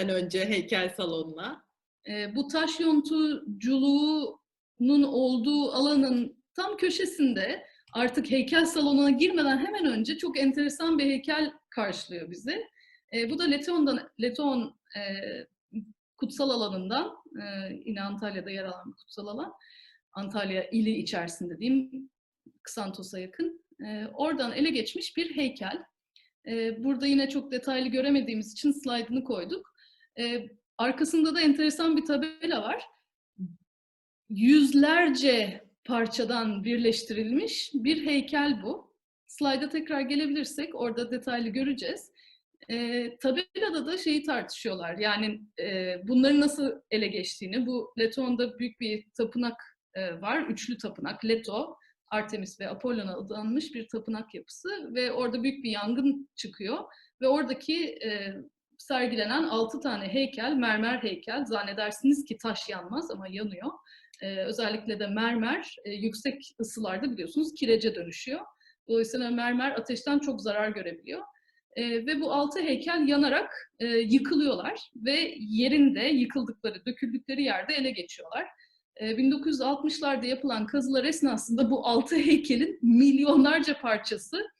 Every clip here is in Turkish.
girmeden önce heykel salonuna. E, bu taş yontuculuğunun olduğu alanın tam köşesinde artık heykel salonuna girmeden hemen önce çok enteresan bir heykel karşılıyor bizi. E, bu da Leton'dan, Leton e, kutsal alanından, e, yine Antalya'da yer alan bir kutsal alan. Antalya ili içerisinde diyeyim, Kısantos'a yakın. E, oradan ele geçmiş bir heykel. E, burada yine çok detaylı göremediğimiz için slaytını koyduk. E, arkasında da enteresan bir tabela var. Yüzlerce parçadan birleştirilmiş bir heykel bu. Slayda tekrar gelebilirsek orada detaylı göreceğiz. E, tabelada da şeyi tartışıyorlar. Yani e, bunları nasıl ele geçtiğini. Bu Leton'da büyük bir tapınak e, var. Üçlü tapınak. Leto, Artemis ve Apollon'a adanmış bir tapınak yapısı ve orada büyük bir yangın çıkıyor ve oradaki e, sergilenen altı tane heykel, mermer heykel, zannedersiniz ki taş yanmaz ama yanıyor. E, özellikle de mermer e, yüksek ısılarda biliyorsunuz kirece dönüşüyor. Dolayısıyla mermer ateşten çok zarar görebiliyor. E, ve bu altı heykel yanarak e, yıkılıyorlar ve yerinde yıkıldıkları, döküldükleri yerde ele geçiyorlar. 1960'larda yapılan kazılar esnasında bu altı heykelin milyonlarca parçası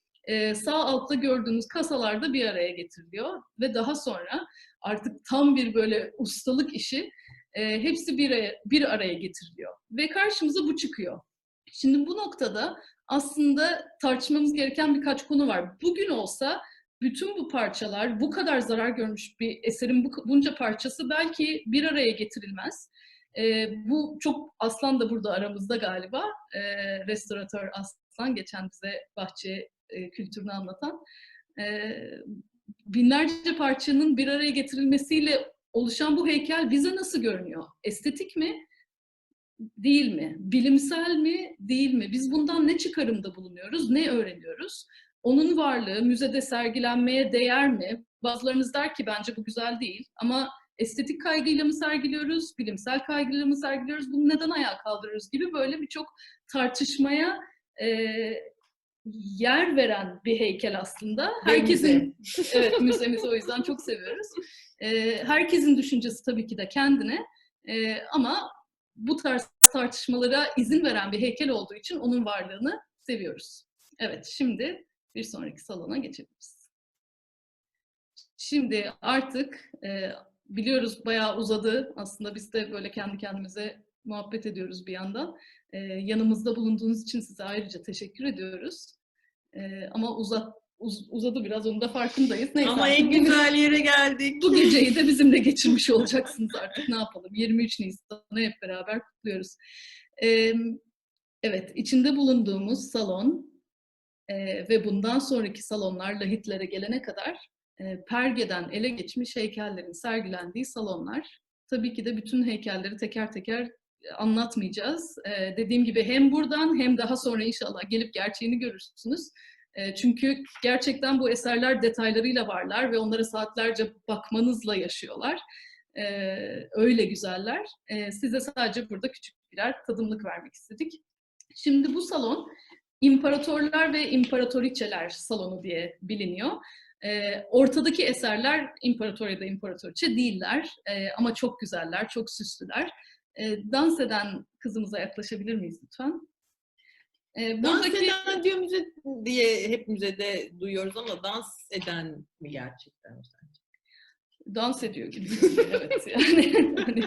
sağ altta gördüğünüz kasalarda bir araya getiriliyor ve daha sonra artık tam bir böyle ustalık işi hepsi bir araya, bir araya getiriliyor ve karşımıza bu çıkıyor. Şimdi bu noktada aslında tartışmamız gereken birkaç konu var. Bugün olsa bütün bu parçalar, bu kadar zarar görmüş bir eserin bu, bunca parçası belki bir araya getirilmez. E, bu çok Aslan da burada aramızda galiba. E, restoratör Aslan geçen bize bahçe e, kültürünü anlatan. E, binlerce parçanın bir araya getirilmesiyle oluşan bu heykel bize nasıl görünüyor? Estetik mi? Değil mi? Bilimsel mi? Değil mi? Biz bundan ne çıkarımda bulunuyoruz? Ne öğreniyoruz? Onun varlığı müzede sergilenmeye değer mi? Bazılarınız der ki bence bu güzel değil ama estetik kaygıyla mı sergiliyoruz, bilimsel kaygıyla mı sergiliyoruz, bunu neden ayağa kaldırıyoruz gibi böyle birçok tartışmaya e, yer veren bir heykel aslında. Herkesin, evet müzemizi o yüzden çok seviyoruz. E, herkesin düşüncesi tabii ki de kendine e, ama bu tarz tartışmalara izin veren bir heykel olduğu için onun varlığını seviyoruz. Evet, şimdi bir sonraki salona geçebiliriz. Şimdi artık e, biliyoruz bayağı uzadı. Aslında biz de böyle kendi kendimize muhabbet ediyoruz bir yandan. Ee, yanımızda bulunduğunuz için size ayrıca teşekkür ediyoruz. Ee, ama uzat, uz, uzadı biraz, onun da farkındayız. Neyse, ama en güzel yere geldik. Bu geceyi de bizimle geçirmiş olacaksınız artık. Ne yapalım? 23 Nisan'ı hep beraber kutluyoruz. Ee, evet, içinde bulunduğumuz salon e, ve bundan sonraki salonlar lahitlere gelene kadar e, Perge'den ele geçmiş heykellerin sergilendiği salonlar. Tabii ki de bütün heykelleri teker teker e, anlatmayacağız. E, dediğim gibi hem buradan hem daha sonra inşallah gelip gerçeğini görürsünüz. çünkü gerçekten bu eserler detaylarıyla varlar ve onlara saatlerce bakmanızla yaşıyorlar. öyle güzeller. size sadece burada küçük birer tadımlık vermek istedik. Şimdi bu salon İmparatorlar ve İmparatoriçeler salonu diye biliniyor. E, ortadaki eserler imparator ya da imparatoriçe değiller e, ama çok güzeller, çok süslüler. E, dans eden kızımıza yaklaşabilir miyiz lütfen? E, buradaki... Dans eden diyor müze diye hep müzede duyuyoruz ama dans eden mi gerçekten sence? Dans ediyor gibi. evet yani. hani,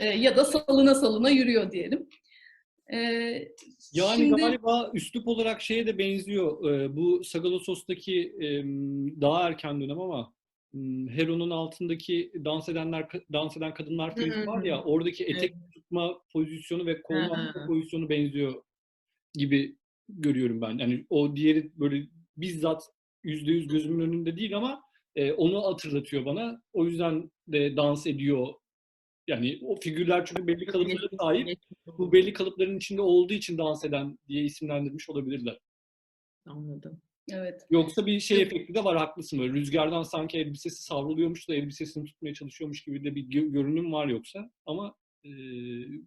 e, ya da salına salına yürüyor diyelim. Ee, yani şimdi... galiba üslup olarak şeye de benziyor. Ee, bu Sagalossos'taki e, daha erken dönem ama Heron'un altındaki dans edenler dans eden kadınlar frizi var ya oradaki etek tutma pozisyonu ve kolma pozisyonu benziyor gibi görüyorum ben. Yani o diğeri böyle bizzat yüzde yüz gözümün önünde değil ama e, onu hatırlatıyor bana. O yüzden de dans ediyor yani o figürler çünkü belli kalıplara sahip. Bu belli kalıpların içinde olduğu için dans eden diye isimlendirmiş olabilirler. Anladım. Evet. Yoksa bir şey efekti de var haklısın böyle. Rüzgardan sanki elbisesi savruluyormuş da elbisesini tutmaya çalışıyormuş gibi de bir görünüm var yoksa. Ama e,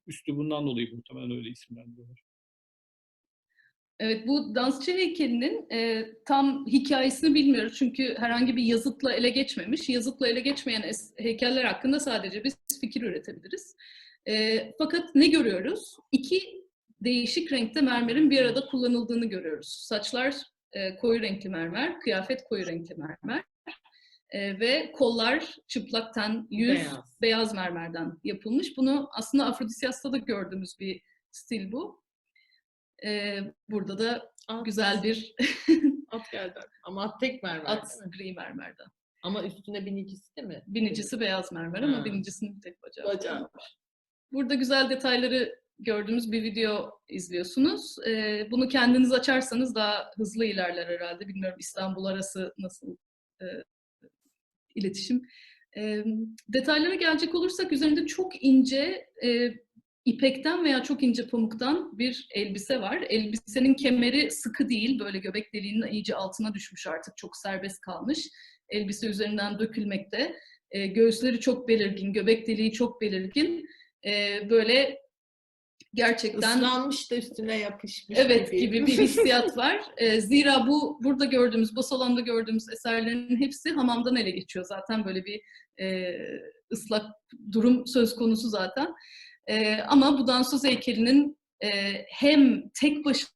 üstü bundan dolayı muhtemelen öyle isimlendiriyorlar. Evet bu dansçı heykelinin e, tam hikayesini bilmiyoruz çünkü herhangi bir yazıtla ele geçmemiş. Yazıtla ele geçmeyen heykeller hakkında sadece biz fikir üretebiliriz. E, fakat ne görüyoruz? İki değişik renkte mermerin bir arada kullanıldığını görüyoruz. Saçlar e, koyu renkli mermer, kıyafet koyu renkli mermer e, ve kollar çıplak ten, yüz Beyaz. beyaz mermerden yapılmış. Bunu aslında Afrodisyas'ta da gördüğümüz bir stil bu. Ee, burada da At, güzel bir at geldi. Ama at tek mermer at gri mermerden. Ama üstüne binicisi değil mi? Binicisi beyaz mermer ama Ha. binicisinin tek bacağı. Bacağı Burada güzel detayları gördüğümüz bir video izliyorsunuz. Ee, bunu kendiniz açarsanız daha hızlı ilerler herhalde. Bilmiyorum İstanbul arası nasıl e, iletişim. E, detaylara gelecek olursak üzerinde çok ince e, ipekten veya çok ince pamuktan bir elbise var. Elbisenin kemeri sıkı değil, böyle göbek deliğinin iyice altına düşmüş artık, çok serbest kalmış. Elbise üzerinden dökülmekte. E, göğüsleri çok belirgin, göbek deliği çok belirgin. E, böyle gerçekten Islanmış da üstüne yapışmış Evet gibi bir hissiyat var. Ee, zira bu burada gördüğümüz, bu salonda gördüğümüz eserlerin hepsi hamamdan ele geçiyor zaten böyle bir e, ıslak durum söz konusu zaten. E, ama bu dansöz heykelinin e, hem tek başına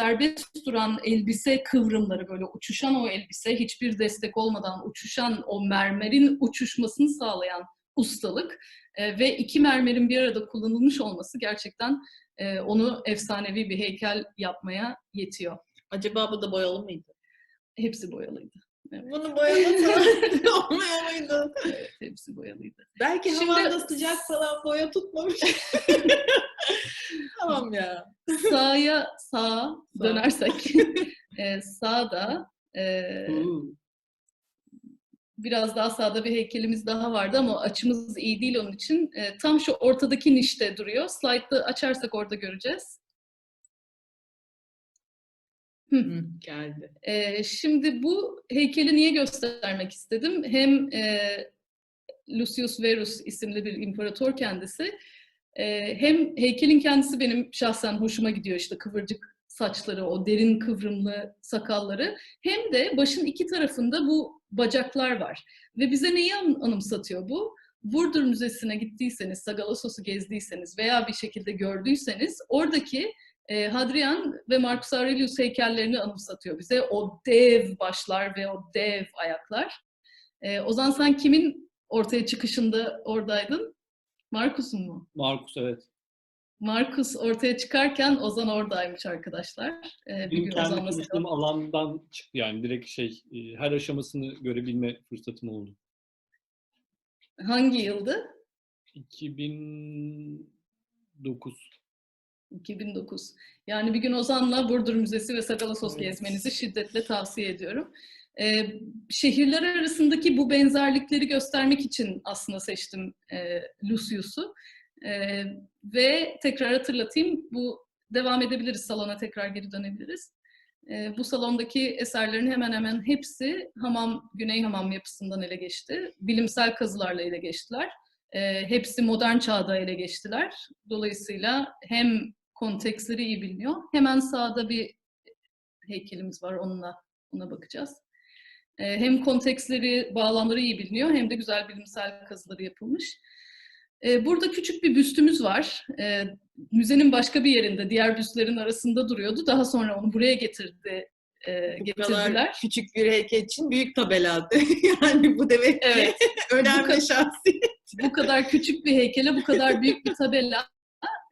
serbest duran elbise kıvrımları böyle uçuşan o elbise hiçbir destek olmadan uçuşan o mermerin uçuşmasını sağlayan ustalık e, ve iki mermerin bir arada kullanılmış olması gerçekten e, onu efsanevi bir heykel yapmaya yetiyor. Acaba bu da boyalı mıydı? Hepsi boyalıydı. Bunu boyalasa olmuyor muydu? Evet, hepsi boyalıydı. Belki Şimdi- havanda sıcak falan boya tutmamış. tamam ya. Sağa sağa Sağ. dönersek e, sağda e, biraz daha sağda bir heykelimiz daha vardı ama açımız iyi değil onun için. E, tam şu ortadaki nişte duruyor. Slide'ı açarsak orada göreceğiz. Hı, geldi. Ee, şimdi bu heykeli niye göstermek istedim? Hem e, Lucius Verus isimli bir imparator kendisi, e, hem heykelin kendisi benim şahsen hoşuma gidiyor işte kıvırcık saçları, o derin kıvrımlı sakalları. Hem de başın iki tarafında bu bacaklar var. Ve bize neyi an- anımsatıyor bu? Burdur Müzesi'ne gittiyseniz, Sagalassos'u gezdiyseniz veya bir şekilde gördüyseniz oradaki e, Hadrian ve Marcus Aurelius heykellerini anımsatıyor bize. O dev başlar ve o dev ayaklar. E, Ozan sen kimin ortaya çıkışında oradaydın? Marcus'un mu? Markus evet. Marcus ortaya çıkarken Ozan oradaymış arkadaşlar. E, bir kendi Ozan'la çalıştığım alandan çıktı yani direkt şey e, her aşamasını görebilme fırsatım oldu. hangi yıldı? 2009. 2009. Yani bir gün Ozan'la Burdur Müzesi ve Sagalassos Evet. gezmenizi şiddetle tavsiye ediyorum. Ee, şehirler arasındaki bu benzerlikleri göstermek için aslında seçtim e, Lucius'u. Ee, ve tekrar hatırlatayım, bu devam edebiliriz, salona tekrar geri dönebiliriz. Ee, bu salondaki eserlerin hemen hemen hepsi hamam, Güney Hamam yapısından ele geçti. Bilimsel kazılarla ele geçtiler. Ee, hepsi modern çağda ele geçtiler. Dolayısıyla hem kontekstleri iyi biliniyor. Hemen sağda bir heykelimiz var onunla ona bakacağız. Ee, hem kontekstleri, bağlamları iyi biliniyor hem de güzel bilimsel kazıları yapılmış. Ee, burada küçük bir büstümüz var. Ee, müzenin başka bir yerinde, diğer büstlerin arasında duruyordu. Daha sonra onu buraya getirdi, e, Bu getirdiler. küçük bir heykel için büyük tabeladı. yani bu demek ki Evet. önemli kadar- şahsiyet. bu kadar küçük bir heykele bu kadar büyük bir tabela.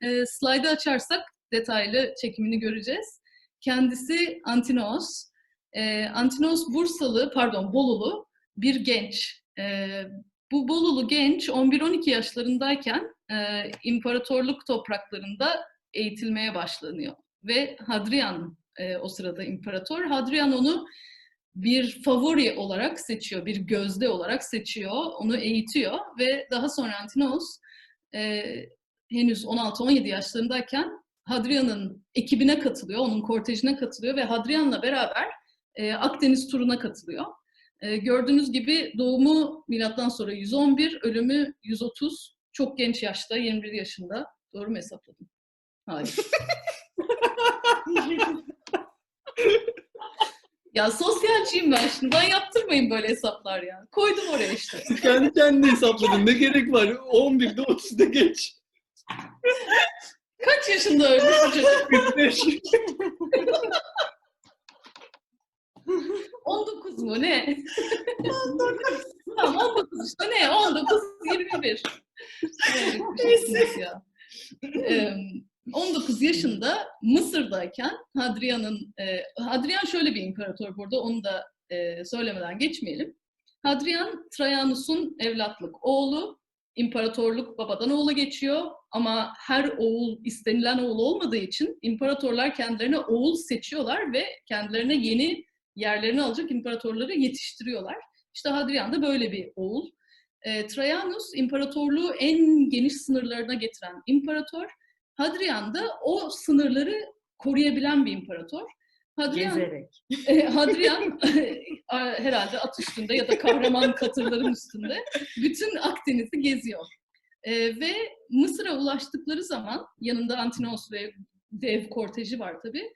E, slide'ı açarsak detaylı çekimini göreceğiz. Kendisi Antinos. E, Antinos Bursalı, pardon Bolulu bir genç. E, bu Bolulu genç 11-12 yaşlarındayken e, imparatorluk topraklarında eğitilmeye başlanıyor. Ve Hadrian e, o sırada imparator. Hadrian onu bir favori olarak seçiyor, bir gözde olarak seçiyor, onu eğitiyor ve daha sonra Antinos e, henüz 16-17 yaşlarındayken Hadrian'ın ekibine katılıyor, onun kortejine katılıyor ve Hadrian'la beraber e, Akdeniz turuna katılıyor. E, gördüğünüz gibi doğumu milattan sonra 111, ölümü 130, çok genç yaşta, 21 yaşında. Doğru mu hesapladım? Hayır. Ya sosyalciyim ben şimdi. Ben yaptırmayın böyle hesaplar ya. Koydum oraya işte. Kendi kendine hesapladın. Ne gerek var? 11'de 30'da geç. Kaç yaşında ölmüş bu çocuk? 45. 19 mu ne? 19. tamam 19 işte ne? 19, 21. Evet, bir şeysiniz ya. Ee, 19 yaşında Mısır'dayken Hadrian'ın, e, Hadrian şöyle bir imparator burada onu da e, söylemeden geçmeyelim. Hadrian Trajanus'un evlatlık oğlu, imparatorluk babadan oğula geçiyor ama her oğul istenilen oğul olmadığı için imparatorlar kendilerine oğul seçiyorlar ve kendilerine yeni yerlerini alacak imparatorları yetiştiriyorlar. İşte Hadrian da böyle bir oğul. E, Trajanus imparatorluğu en geniş sınırlarına getiren imparator. Hadrian da o sınırları koruyabilen bir imparator. Hadrian, Gezerek. e, Hadrian herhalde at üstünde ya da kahraman katırların üstünde bütün Akdeniz'i geziyor. E, ve Mısır'a ulaştıkları zaman yanında Antinos ve dev korteji var tabii.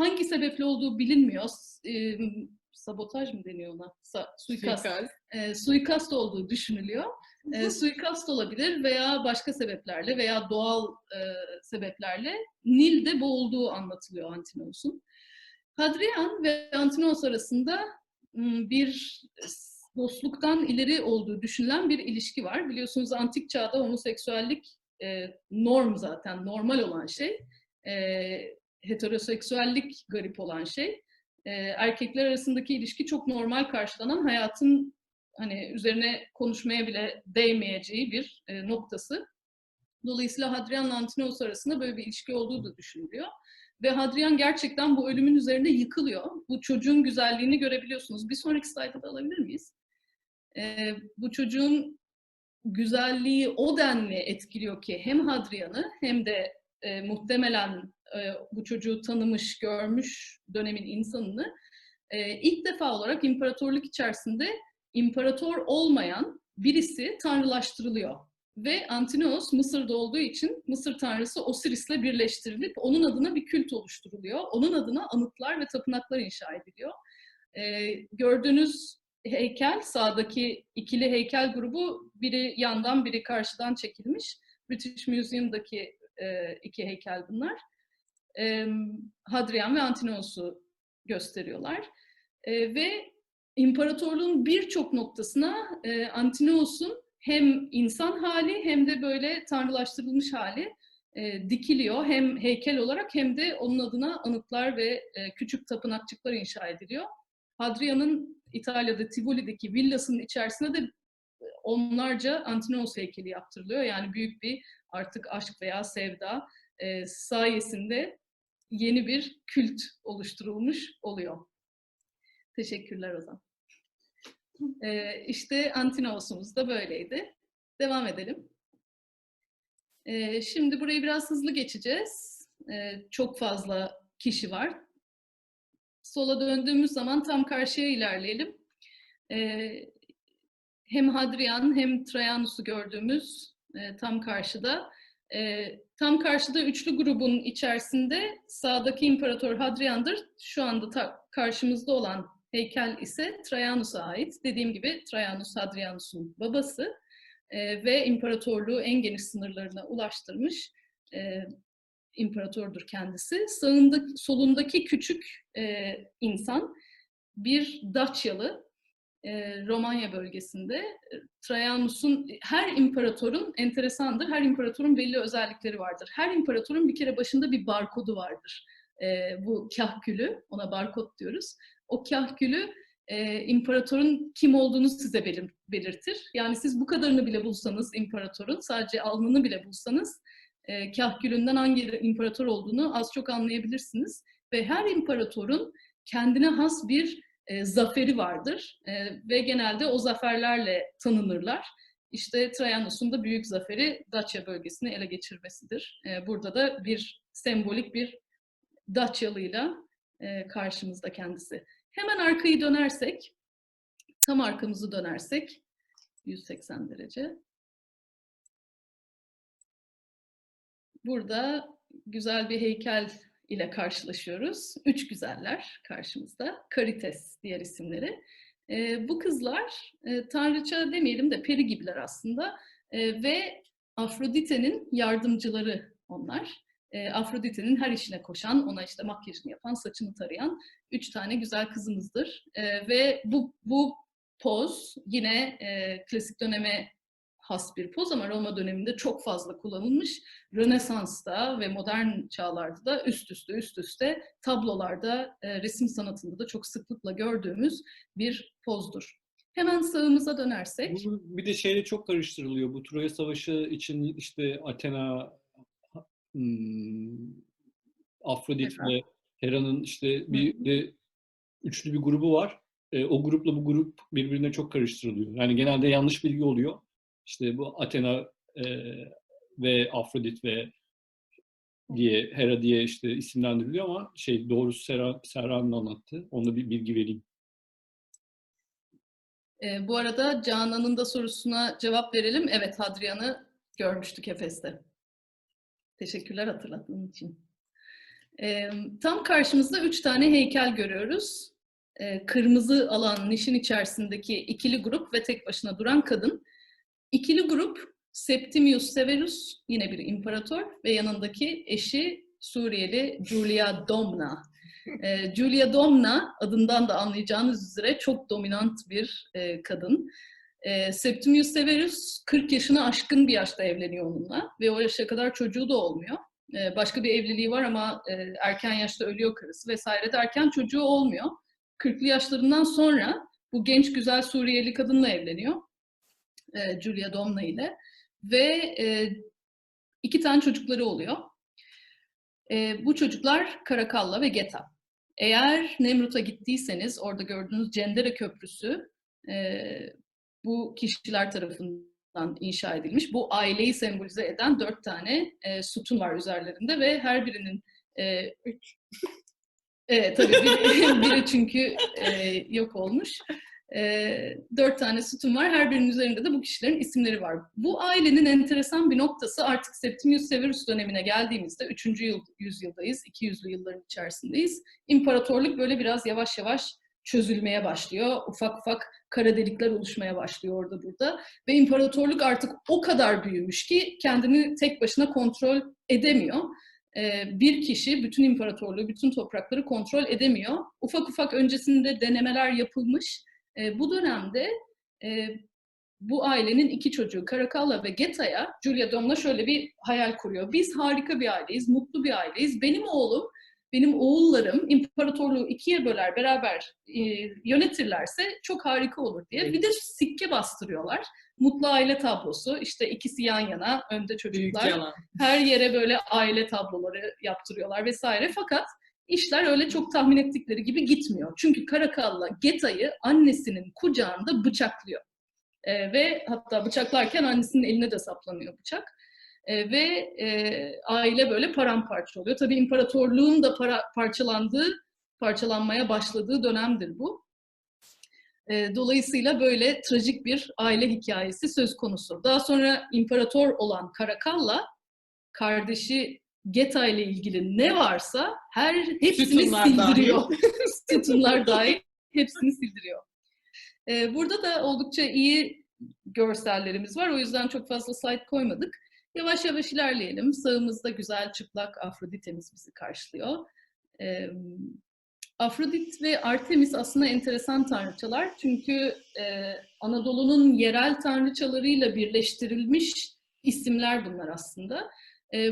Hangi sebeple olduğu bilinmiyor. E, sabotaj mı deniyor ona? Sa- suikast. Suikast. E, suikast olduğu düşünülüyor. E, suikast olabilir veya başka sebeplerle veya doğal e, sebeplerle Nil'de boğulduğu anlatılıyor Antinos'un. Hadrian ve Antinos arasında bir dostluktan ileri olduğu düşünülen bir ilişki var. Biliyorsunuz antik çağda homoseksüellik e, norm zaten, normal olan şey. E, heteroseksüellik garip olan şey. E, erkekler arasındaki ilişki çok normal karşılanan hayatın hani üzerine konuşmaya bile değmeyeceği bir e, noktası. Dolayısıyla Hadrian'la Antinos arasında böyle bir ilişki olduğu da düşünülüyor. Ve Hadrian gerçekten bu ölümün üzerinde yıkılıyor. Bu çocuğun güzelliğini görebiliyorsunuz. Bir sonraki slayta da alabilir miyiz? Ee, bu çocuğun güzelliği o denli etkiliyor ki hem Hadrian'ı hem de e, muhtemelen e, bu çocuğu tanımış, görmüş dönemin insanını e, ilk defa olarak imparatorluk içerisinde imparator olmayan birisi tanrılaştırılıyor. Ve Antinos Mısır'da olduğu için Mısır tanrısı Osiris'le birleştirilip onun adına bir kült oluşturuluyor. Onun adına anıtlar ve tapınaklar inşa ediliyor. Ee, gördüğünüz heykel, sağdaki ikili heykel grubu biri yandan biri karşıdan çekilmiş. British Museum'daki e, iki heykel bunlar. Hadrian ve Antinos'u gösteriyorlar. Ve imparatorluğun birçok noktasına e, hem insan hali hem de böyle tanrılaştırılmış hali dikiliyor. Hem heykel olarak hem de onun adına anıtlar ve küçük tapınakçıklar inşa ediliyor. Hadrian'ın İtalya'da Tivoli'deki villasının içerisinde de onlarca Antinos heykeli yaptırılıyor. Yani büyük bir artık aşk veya sevda e, sayesinde yeni bir kült oluşturulmuş oluyor. Teşekkürler Ozan. Ee, işte Antinos'umuz da böyleydi. Devam edelim. Ee, şimdi burayı biraz hızlı geçeceğiz. Ee, çok fazla kişi var. Sola döndüğümüz zaman tam karşıya ilerleyelim. Ee, hem Hadrian hem Trajanus'u gördüğümüz e, tam karşıda. E, tam karşıda üçlü grubun içerisinde sağdaki imparator Hadrian'dır. Şu anda ta- karşımızda olan heykel ise Trajanus'a ait. Dediğim gibi Trajanus Hadrianus'un babası e, ve imparatorluğu en geniş sınırlarına ulaştırmış e, imparatordur kendisi. Sağında, solundaki küçük e, insan bir Daçyalı, e, Romanya bölgesinde. E, Trajanus'un, her imparatorun enteresandır, her imparatorun belli özellikleri vardır. Her imparatorun bir kere başında bir barkodu vardır. E, bu kahkülü, ona barkod diyoruz. O kahkülü e, imparatorun kim olduğunu size belir- belirtir. Yani siz bu kadarını bile bulsanız imparatorun, sadece alnını bile bulsanız e, kahkülünden hangi imparator olduğunu az çok anlayabilirsiniz. Ve her imparatorun kendine has bir e, zaferi vardır e, ve genelde o zaferlerle tanınırlar. İşte Trajanus'un da büyük zaferi Dacia bölgesini ele geçirmesidir. E, burada da bir sembolik bir Dacialıyla e, karşımızda kendisi. Hemen arkayı dönersek, tam arkamızı dönersek 180 derece. Burada güzel bir heykel ile karşılaşıyoruz. Üç güzeller karşımızda. Karites diğer isimleri. E, bu kızlar e, tanrıça demeyelim de peri gibiler aslında. E, ve Afrodite'nin yardımcıları onlar. E, Afrodite'nin her işine koşan, ona işte makyajını yapan, saçını tarayan üç tane güzel kızımızdır. E, ve bu, bu poz yine e, klasik döneme has bir poz ama Roma döneminde çok fazla kullanılmış. Rönesans'ta ve modern çağlarda da üst üste üst üste tablolarda, e, resim sanatında da çok sıklıkla gördüğümüz bir pozdur. Hemen sağımıza dönersek. Bu bir de şeyle çok karıştırılıyor. Bu Troya Savaşı için işte Athena, hmm, Afrodit Hera. ve Hera'nın işte bir de üçlü bir grubu var. E, o grupla bu grup birbirine çok karıştırılıyor. Yani genelde yanlış bilgi oluyor. İşte bu Athena e, ve Afrodit ve diye Hera diye işte isimlendiriliyor ama şey doğrusu Serra, Serra'nın anlattı. Ona bir bilgi vereyim. E, bu arada Canan'ın da sorusuna cevap verelim. Evet Hadrian'ı görmüştük Efes'te. Teşekkürler hatırlattığın için. E, tam karşımızda üç tane heykel görüyoruz. E, kırmızı alan nişin içerisindeki ikili grup ve tek başına duran kadın. İkili grup Septimius Severus yine bir imparator ve yanındaki eşi Suriyeli Julia Domna. E, Julia Domna adından da anlayacağınız üzere çok dominant bir e, kadın. E, Septimius Severus 40 yaşını aşkın bir yaşta evleniyor onunla ve o yaşa kadar çocuğu da olmuyor. E, başka bir evliliği var ama e, erken yaşta ölüyor karısı vesaire derken çocuğu olmuyor. 40'lı yaşlarından sonra bu genç güzel Suriyeli kadınla evleniyor. E, Julia Domna ile ve e, iki tane çocukları oluyor. E, bu çocuklar Karakalla ve Geta. Eğer Nemrut'a gittiyseniz orada gördüğünüz Cendere Köprüsü e, bu kişiler tarafından inşa edilmiş. Bu aileyi sembolize eden dört tane e, sütun var üzerlerinde ve her birinin e, üç. Evet tabii biri, biri çünkü e, yok olmuş. E, dört tane sütun var. Her birinin üzerinde de bu kişilerin isimleri var. Bu ailenin enteresan bir noktası artık Septimius Severus dönemine geldiğimizde 3. Yıl, yüzyıldayız, 200'lü yılların içerisindeyiz. İmparatorluk böyle biraz yavaş yavaş çözülmeye başlıyor. Ufak ufak kara delikler oluşmaya başlıyor orada burada. Ve imparatorluk artık o kadar büyümüş ki kendini tek başına kontrol edemiyor. Ee, bir kişi bütün imparatorluğu, bütün toprakları kontrol edemiyor. Ufak ufak öncesinde denemeler yapılmış. Ee, bu dönemde e, bu ailenin iki çocuğu Karakalla ve Geta'ya Julia Domna şöyle bir hayal kuruyor. Biz harika bir aileyiz, mutlu bir aileyiz. Benim oğlum benim oğullarım imparatorluğu ikiye böler beraber e, yönetirlerse çok harika olur diye. Bir de sikke bastırıyorlar. Mutlu aile tablosu işte ikisi yan yana önde çocuklar. Her yere böyle aile tabloları yaptırıyorlar vesaire. Fakat işler öyle çok tahmin ettikleri gibi gitmiyor. Çünkü Karakalla Geta'yı annesinin kucağında bıçaklıyor. E, ve hatta bıçaklarken annesinin eline de saplanıyor bıçak. E, ve e, aile böyle paramparça oluyor. Tabii imparatorluğun da para, parçalandığı, parçalanmaya başladığı dönemdir bu. E, dolayısıyla böyle trajik bir aile hikayesi söz konusu. Daha sonra imparator olan Karakalla kardeşi Geta ile ilgili ne varsa her hepsini Sütunlar sildiriyor. Sütunlar dahil hepsini sildiriyor. E, burada da oldukça iyi görsellerimiz var. O yüzden çok fazla slide koymadık. Yavaş yavaş ilerleyelim. Sağımızda güzel çıplak Afroditemiz bizi karşılıyor. Ee, Afrodit ve Artemis aslında enteresan tanrıçalar. Çünkü e, Anadolu'nun yerel tanrıçalarıyla birleştirilmiş isimler bunlar aslında. E,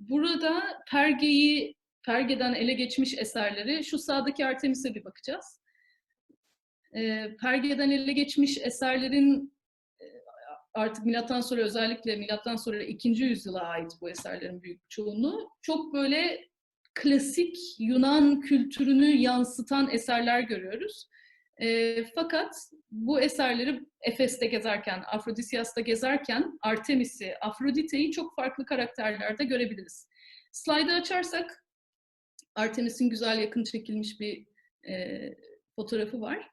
burada Perge'yi, Perge'den ele geçmiş eserleri, şu sağdaki Artemis'e bir bakacağız. E, Perge'den ele geçmiş eserlerin artık milattan sonra özellikle milattan sonra 2. yüzyıla ait bu eserlerin büyük çoğunluğu çok böyle klasik Yunan kültürünü yansıtan eserler görüyoruz. E, fakat bu eserleri Efes'te gezerken, Afrodisyas'ta gezerken Artemis'i, Afrodite'yi çok farklı karakterlerde görebiliriz. Slide'ı açarsak Artemis'in güzel yakın çekilmiş bir e, fotoğrafı var.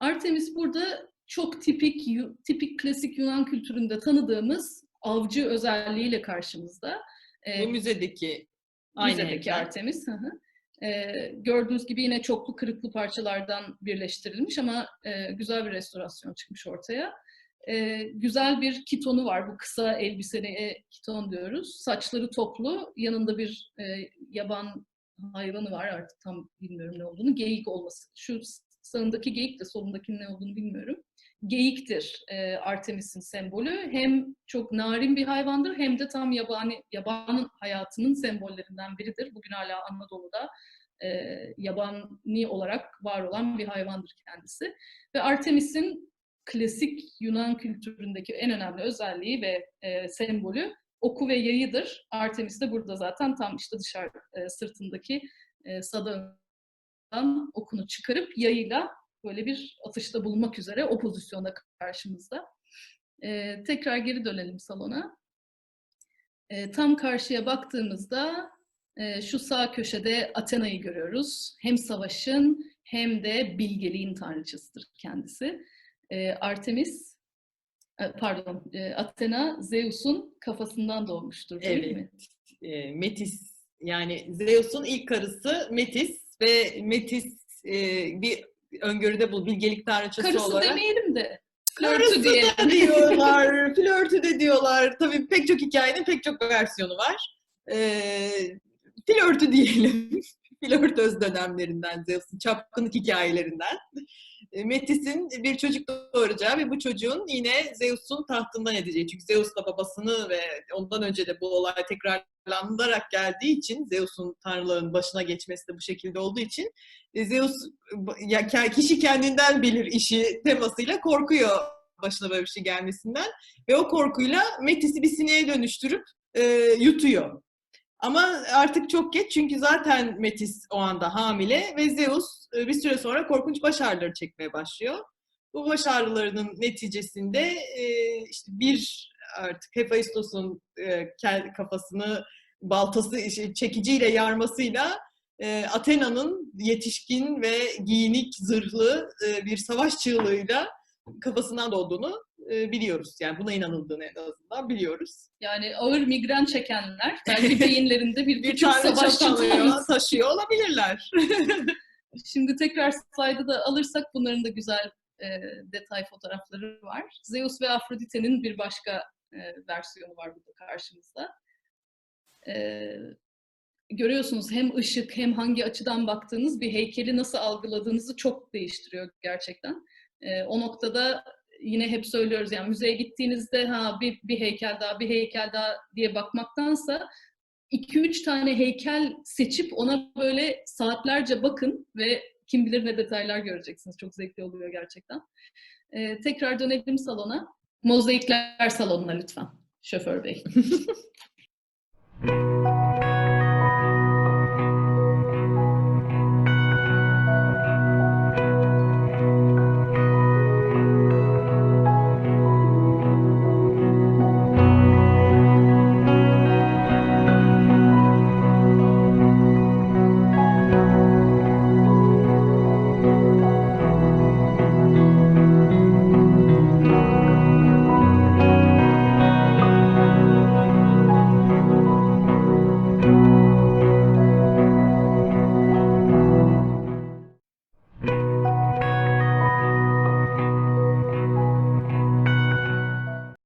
Artemis burada çok tipik tipik klasik Yunan kültüründe tanıdığımız avcı özelliğiyle karşımızda. Bu müzedeki müzedeki. Artemis. Hı hı. Ee, gördüğünüz gibi yine çoklu kırıklı parçalardan birleştirilmiş ama e, güzel bir restorasyon çıkmış ortaya. Ee, güzel bir kitonu var. Bu kısa elbiseli kiton diyoruz. Saçları toplu. Yanında bir e, yaban hayvanı var. Artık tam bilmiyorum ne olduğunu. Geyik olması. Şu sağındaki geyik de solundakinin ne olduğunu bilmiyorum. Geyiktir e, Artemis'in sembolü. Hem çok narin bir hayvandır hem de tam yabani yabanın hayatının sembollerinden biridir. Bugün hala Anadolu'da e, yabani olarak var olan bir hayvandır kendisi. Ve Artemis'in klasik Yunan kültüründeki en önemli özelliği ve e, sembolü oku ve yayıdır. Artemis de burada zaten tam işte dışarı e, sırtındaki e, sadağından okunu çıkarıp yayıyla böyle bir atışta bulunmak üzere o pozisyonda karşımızda. E, tekrar geri dönelim salona. E, tam karşıya baktığımızda e, şu sağ köşede Athena'yı görüyoruz. Hem savaşın hem de bilgeliğin tanrıçasıdır kendisi. E, Artemis, pardon, e, Athena Zeus'un kafasından doğmuştur değil Evet. mi? E, Metis yani Zeus'un ilk karısı Metis ve Metis e, bir öngörüde bu bilgelik tanrıçası Karısı olarak. demeyelim de Karısı flörtü diyelim. da diyorlar, flörtü de diyorlar. Tabii pek çok hikayenin pek çok versiyonu var. Ee, flörtü diyelim. Flörtöz dönemlerinden, Zeus'un çapkınlık hikayelerinden. E, Metis'in bir çocuk doğuracağı ve bu çocuğun yine Zeus'un tahtından edeceği. Çünkü Zeus da babasını ve ondan önce de bu olay tekrarlanarak geldiği için Zeus'un tanrıların başına geçmesi de bu şekilde olduğu için e, Zeus ya kişi kendinden bilir işi temasıyla korkuyor başına böyle bir şey gelmesinden ve o korkuyla Metis'i bir sineğe dönüştürüp e, yutuyor. Ama artık çok geç çünkü zaten Metis o anda hamile ve Zeus e, bir süre sonra korkunç baş ağrıları çekmeye başlıyor. Bu baş ağrılarının neticesinde e, işte bir artık Hephaistos'un e, kafasını baltası çekiciyle yarmasıyla Athena'nın yetişkin ve giyinik zırhlı bir savaş çığlığıyla kafasından doğduğunu e, biliyoruz. Yani buna inanıldığını en azından biliyoruz. Yani ağır migren çekenler belki beyinlerinde bir Bir küçük çatalıyor, tanrısı. taşıyor olabilirler. Şimdi tekrar slide'ı da alırsak bunların da güzel e, detay fotoğrafları var. Zeus ve Afrodite'nin bir başka e, versiyonu var burada karşımızda. E, görüyorsunuz hem ışık hem hangi açıdan baktığınız bir heykeli nasıl algıladığınızı çok değiştiriyor gerçekten. E, o noktada yine hep söylüyoruz yani müzeye gittiğinizde ha bir, bir heykel daha bir heykel daha diye bakmaktansa 2-3 tane heykel seçip ona böyle saatlerce bakın ve kim bilir ne detaylar göreceksiniz. Çok zevkli oluyor gerçekten. Ee, tekrar dönelim salona. Mozaikler salonuna lütfen. Şoför bey.